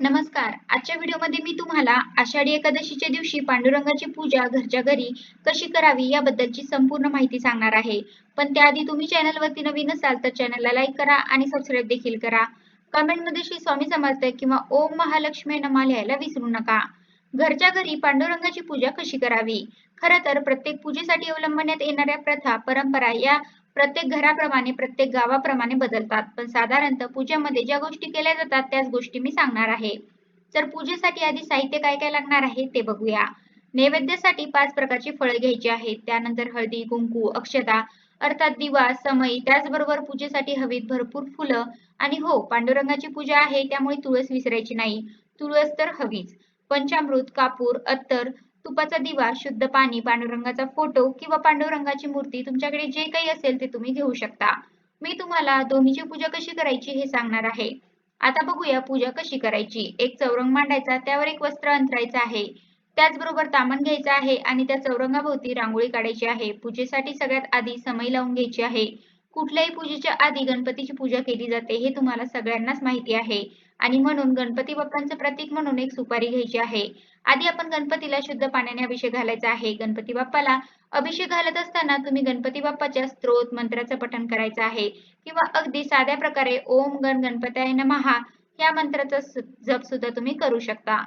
नमस्कार. आजच्या व्हिडिओमध्ये मी तुम्हाला आषाढी एकादशीच्या दिवशी पांडुरंगाची पूजा घरच्या घरी कशी करावी याबद्दलची संपूर्ण माहिती सांगणार आहे. पण त्याआधी तुम्ही चॅनलवरती नवीन असाल तर चॅनलला लाईक करा आणि सबस्क्राईब देखील करा. कमेंटमध्ये श्री स्वामी समर्थ किंवा ओम महालक्ष्मी नमा लिहायला विसरू नका. घरच्या घरी पांडुरंगाची पूजा कशी करावी? खरं तर प्रत्येक पूजेसाठी अवलंबण्यात येणाऱ्या प्रथा परंपरा या प्रत्येक घराप्रमाणे प्रत्येक गावाप्रमाणे बदलतात. पण साधारणतः पूजेमध्ये ज्या गोष्टी केल्या जातात त्याच गोष्टी मी सांगणार आहे. तर पूजेसाठी आधी साहित्य काय काय लागणार आहे ते बघूया. नैवेद्यासाठी पाच प्रकारची फळे घ्यायची आहेत. त्यानंतर हळदी कुंकू अक्षता अर्थात दिवा समई त्याचबरोबर पूजेसाठी हवीत भरपूर फुलं आणि हो पांडुरंगाची पूजा आहे त्यामुळे तुळस विसरायची नाही. तुळस तर हवीच. पंचामृत कापूर अत्तर तुपाचा दिवा शुद्ध पाणी पांडुरंगाचा फोटो किंवा पांडुरंगाची मूर्ती तुमच्याकडे जे काही असेल ते तुम्ही घेऊ शकता. मी तुम्हाला दोन्हीची पूजा कशी करायची हे सांगणार आहे. आता बघूया पूजा कशी करायची. एक चौरंग मांडायचा त्यावर एक वस्त्र अंतरायचं आहे. त्याचबरोबर तामण घ्यायचं आहे आणि त्या चौरंगाभोवती रांगोळी काढायची आहे. पूजेसाठी सगळ्यात आधी समय लावून घ्यायची आहे. कुठल्याही पूजेच्या आधी गणपतीची पूजा केली जाते हे तुम्हाला सगळ्यांनाच माहिती आहे. आणि म्हणून गणपती बाप्पांचं प्रतीक म्हणून एक सुपारी घ्यायची आहे. आधी आपण गणपतीला शुद्ध पाण्याने अभिषेक घालायचा आहे. गणपती बाप्पाला अभिषेक घालत असताना तुम्ही गणपती बाप्पाच्या स्त्रोत मंत्राचं पठण करायचं आहे. किंवा अगदी साध्या प्रकारे ओम गण गणपताय नमहा या मंत्राचा जप सुद्धा तुम्ही करू शकता.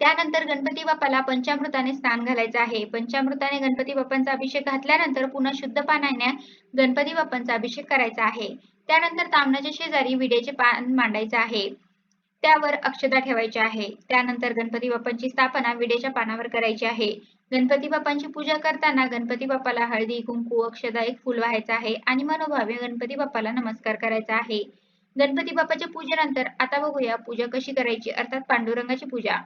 त्यानंतर गणपती बाप्पाला पंचामृताने स्नान घालायचं आहे. पंचामृताने गणपती बाप्पांचा अभिषेक घातल्यानंतर पुन्हा शुद्ध पाण्याने गणपती बाप्पांचा अभिषेक करायचा आहे. त्यानंतर तामणाच्या शेजारी विड्याचे पान मांडायचे आहे. त्यावर अक्षता ठेवायची आहे. त्यानंतर गणपती बाप्पांची स्थापना विड्याच्या पानावर करायची आहे. गणपती बाप्पांची पूजा करताना गणपती बाप्पाला हळदी कुंकू अक्षता एक फुल व्हायचं आहे आणि मनोभावे गणपती बाप्पाला नमस्कार करायचा आहे. गणपती बाप्पाच्या पूजेनंतर आता बघूया पूजा कशी करायची अर्थात पांडुरंगाची पूजा.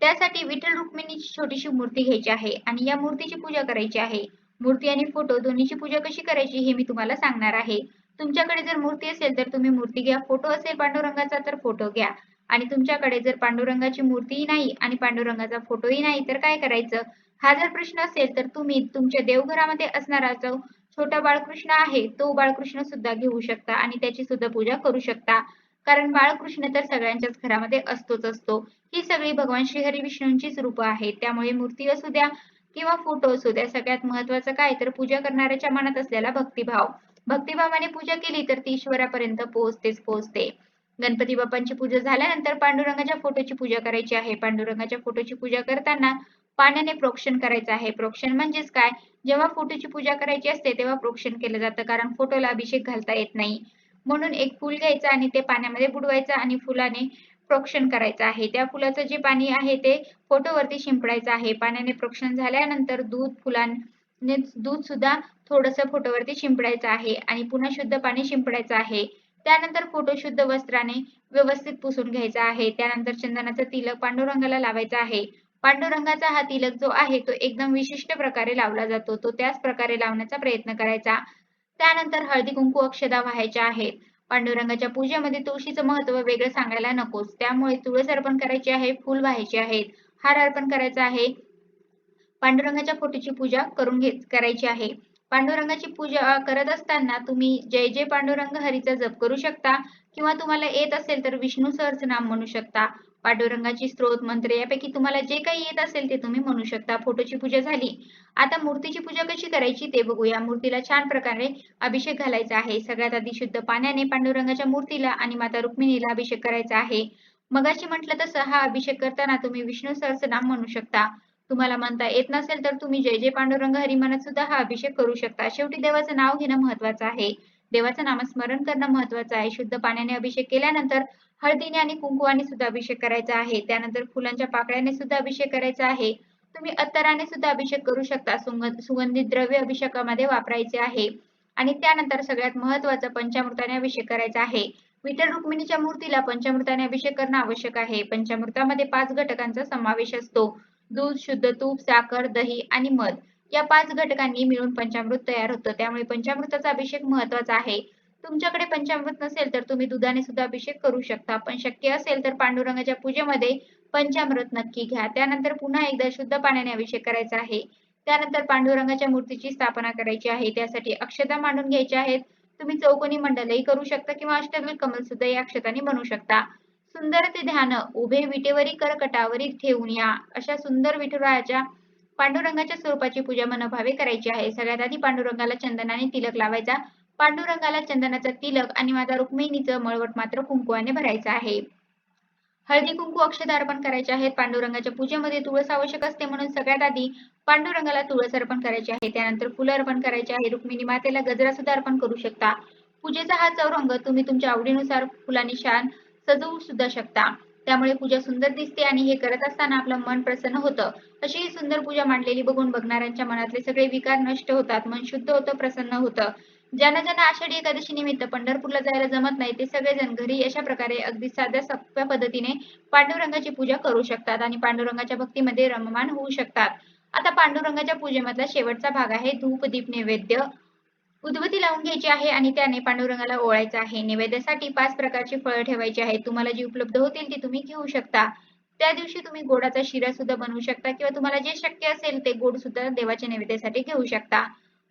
त्यासाठी विठ्ठल रुक्मिणीची छोटीशी मूर्ती घ्यायची आहे आणि या मूर्तीची पूजा करायची आहे. मूर्ती आणि फोटो दोन्हीची पूजा कशी करायची हे मी तुम्हाला सांगणार आहे. तुमच्याकडे जर मूर्ती असेल तर तुम्ही मूर्ती घ्या. फोटो असेल पांडुरंगाचा तर फोटो घ्या. आणि तुमच्याकडे जर पांडुरंगाची मूर्तीही नाही आणि पांडुरंगाचा फोटोही नाही तर काय करायचं? हा जर प्रश्न असेल तर तुम्ही तुमच्या देवघरामध्ये असणारा जो छोटा बाळकृष्ण आहे तो बाळकृष्ण सुद्धा घेऊ शकता आणि त्याची सुद्धा पूजा करू शकता. कारण बाळकृष्ण तर सगळ्यांच्याच घरामध्ये असतोच असतो. ही सगळी भगवान श्रीहरी विष्णूंचीच रूप आहेत. त्यामुळे मूर्ती असू द्या किंवा फोटो असू द्या सगळ्यात महत्वाचं काय? तर पूजा करणाऱ्याच्या मनात असलेला भक्तिभाव. भक्तिभावाने पूजा केली तर ती ईश्वरापर्यंत पोहोचतेच पोहोचते. गणपती बाप्पांची पूजा झाल्यानंतर पांडुरंगाच्या फोटोची पूजा करायची आहे. पांडुरंगाच्या फोटोची पूजा करताना पाण्याने प्रोक्षण करायचं आहे. प्रोक्षण म्हणजेच काय? जेव्हा फोटोची पूजा करायची असते तेव्हा प्रोक्षण केलं जातं कारण फोटोला अभिषेक घालता येत नाही. म्हणून एक फुल घ्यायचं आणि ते पाण्यामध्ये बुडवायचं आणि फुलाने प्रोक्षण करायचं आहे. त्या फुलाचं जे पाणी आहे ते फोटोवरती शिंपडायचं आहे. पाण्याने प्रोक्षण झाल्यानंतर दूध दूध सुद्धा थोडस फोटोवरती शिंपडायचं आहे आणि पुन्हा शुद्ध पाणी शिंपडायचं आहे. त्यानंतर फोटो शुद्ध वस्त्राने व्यवस्थित पुसून घ्यायचा आहे. त्यानंतर चंदनाचा तिलक पांडुरंगाला लावायचा आहे. पांडुरंगाचा हा तिलक जो आहे तो एकदम विशिष्ट प्रकारे लावला जातो. तो त्याच प्रकारे लावण्याचा प्रयत्न करायचा. त्यानंतर हळदी कुंकू अक्षदा व्हायच्या आहेत. पांडुरंगाच्या पूजेमध्ये तुळशीचं महत्त्व वेगळं सांगायला नकोच त्यामुळे तुळस अर्पण करायची आहे फुल व्हायचे आहेत. हार अर्पण करायचा आहे. पांडुरंगाच्या फोटोची पूजा करून घेत करायची आहे. पांडुरंगाची पूजा करत असताना तुम्ही जय जय पांडुरंग हरीचा जप करू शकता किंवा तुम्हाला येत असेल तर विष्णू नाम म्हणू शकता. पांडुरंगाची स्त्रोत मंत्र यापैकी तुम्हाला जे काही येत असेल ते तुम्ही म्हणू शकता. फोटोची पूजा झाली. आता मूर्तीची पूजा कशी करायची ते बघूया. मूर्तीला छान प्रकारे अभिषेक घालायचा आहे. सगळ्यात आधी शुद्ध पाण्याने पांडुरंगाच्या मूर्तीला आणि माता रुक्मिणीला अभिषेक करायचा आहे. मगाशी म्हटलं तसं हा अभिषेक करताना तुम्ही विष्णू नाम म्हणू शकता. तुम्हाला म्हणता येत नसेल तर तुम्ही जय जय पांडुरंग हरिमानात सुद्धा हा अभिषेक करू शकता. शेवटी देवाचं नाव घेणं महत्वाचं आहे. देवाचं नामस्मरण करणं महत्वाचं आहे. शुद्ध पाण्याने अभिषेक केल्यानंतर हळदीने आणि कुंकुवाने सुद्धा अभिषेक करायचा आहे. त्यानंतर फुलांच्या पाकळ्याने सुद्धा अभिषेक करायचा आहे. तुम्ही अत्तराने सुद्धा अभिषेक करू शकता. सुगंधित द्रव्य अभिषेकामध्ये वापरायचे आहे. आणि त्यानंतर सगळ्यात महत्वाचं पंचामृताने अभिषेक करायचा आहे. विठ्ठल रुक्मिणीच्या मूर्तीला पंचामृताने अभिषेक करणं आवश्यक आहे. पंचामृतामध्ये पाच घटकांचा समावेश असतो. दूध शुद्ध तूप साखर दही आणि मध या पाच घटकांनी मिळून पंचामृत तयार होतं. त्यामुळे पंचामृताचा अभिषेक महत्त्वाचा आहे. तुमच्याकडे पंचामृत नसेल तर तुम्ही दुधाने सुद्धा अभिषेक करू शकता. पण शक्य असेल तर पांडुरंगाच्या पूजेमध्ये पंचामृत नक्की घ्या. त्यानंतर पुन्हा एकदा शुद्ध पाण्याने अभिषेक करायचा आहे. त्यानंतर पांडुरंगाच्या मूर्तीची स्थापना करायची आहे. त्यासाठी अक्षता मांडून घ्यायच्या आहेत. तुम्ही चौकोनी मंडलही करू शकता किंवा अष्टदल कमल सुद्धा या अक्षताने बनवू शकता. सुंदर ते ध्यान उभे विटेवरी करकटावरी ठेवून या अशा सुंदर विठुरायाच्या पांडुरंगाच्या स्वरूपाची पूजा मनोभावे करायची आहे. सगळ्यात आधी पांडुरंगाला चंदनाने तिलक लावायचा. पांडुरंगाला चंदनाचा तिलक आणि माझा रुक्मिणीचं मळवट मात्र कुंकुवाने भरायचं आहे. हळदी कुंकू अक्षता अर्पण करायचे आहेत. पांडुरंगाच्या पूजेमध्ये तुळस आवश्यक असते म्हणून सगळ्यात आधी पांडुरंगाला तुळस अर्पण करायचे आहे. त्यानंतर फुलं अर्पण करायचे आहे. रुक्मिणी मातेला गजरा सुद्धा अर्पण करू शकता. पूजेचा हा चौरंग तुम्ही तुमच्या आवडीनुसार फुलांनी शान सजवू सुद्धा शकता. त्यामुळे पूजा सुंदर दिसते आणि हे करत असताना आपलं मन प्रसन्न होतं. अशी ही सुंदर पूजा मांडलेली बघून बघणाऱ्यांच्या मनातले सगळे विकार नष्ट होतात. मन शुद्ध होतं प्रसन्न होतं. ज्यांना ज्यांना आषाढी एकादशी निमित्त पंढरपूरला जायला जमत नाही ते सगळेजण घरी अशा प्रकारे अगदी साध्या सोप्या पद्धतीने पांडुरंगाची पूजा करू शकतात आणि पांडुरंगाच्या भक्तीमध्ये रममान होऊ शकतात. आता पांडुरंगाच्या पूजेमधला शेवटचा भाग आहे धूप दीप नैवेद्य. उदबत्ती लावून घ्यायची आहे आणि त्याने पांडुरंगाला ओळायचं आहे. नैवेद्यासाठी पाच प्रकारची फळं ठेवायची आहेत. तुम्हाला जी उपलब्ध होतील ती तुम्ही घेऊ शकता. त्या दिवशी तुम्ही गोडाचा शिरा सुद्धा बनवू शकता किंवा तुम्हाला जे शक्य असेल ते गोड सुद्धा देवाच्या नैवेद्यासाठी घेऊ शकता.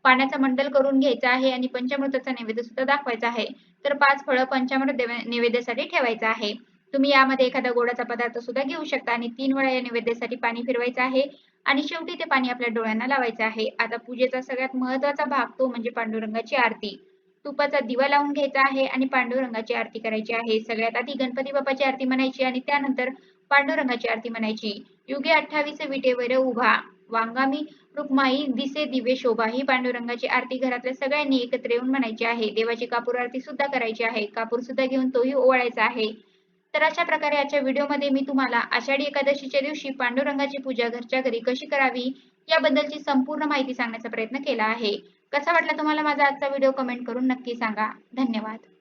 पाण्याचा मंडल करून घ्यायचा आहे आणि पंचामृताचा नैवेद्य सुद्धा दाखवायचा आहे. तर पाच फळं पंचामृत नैवेद्यासाठी ठेवायचं आहे. तुम्ही यामध्ये एखादा गोडाचा पदार्थ सुद्धा घेऊ शकता आणि तीन वेळा या नैवेद्यासाठी पाणी फिरवायचं आहे. आणि शेवटी ते पाणी आपल्या डोळ्यांना लावायचं आहे. आता पूजेचा सगळ्यात महत्त्वाचा भाग तो म्हणजे पांडुरंगाची आरती. तुपाचा दिवा लावून घ्यायचा आहे आणि पांडुरंगाची आरती करायची आहे. सगळ्यात आधी गणपती बाप्पाची आरती म्हणायची आणि त्यानंतर पांडुरंगाची आरती म्हणायची. युगे अठ्ठावीस विटेवर उभा. वांगामी रुक्माई दिसे दिवे शोभा ही पांडुरंगाची आरती घरातल्या सगळ्यांनी एकत्र येऊन म्हणायची आहे. देवाची कापूर आरती सुद्धा करायची आहे. कापूर सुद्धा घेऊन तोही ओवाळायचा आहे. तर अशा प्रकारे आजच्या व्हिडिओमध्ये मी तुम्हाला आषाढी एकादशीच्या दिवशी पांडुरंगाची पूजा घरच्या घरी कशी करावी याबद्दलची संपूर्ण माहिती सांगण्याचा प्रयत्न केला आहे. कसा वाटला तुम्हाला माझा आजचा व्हिडिओ कमेंट करून नक्की सांगा. धन्यवाद.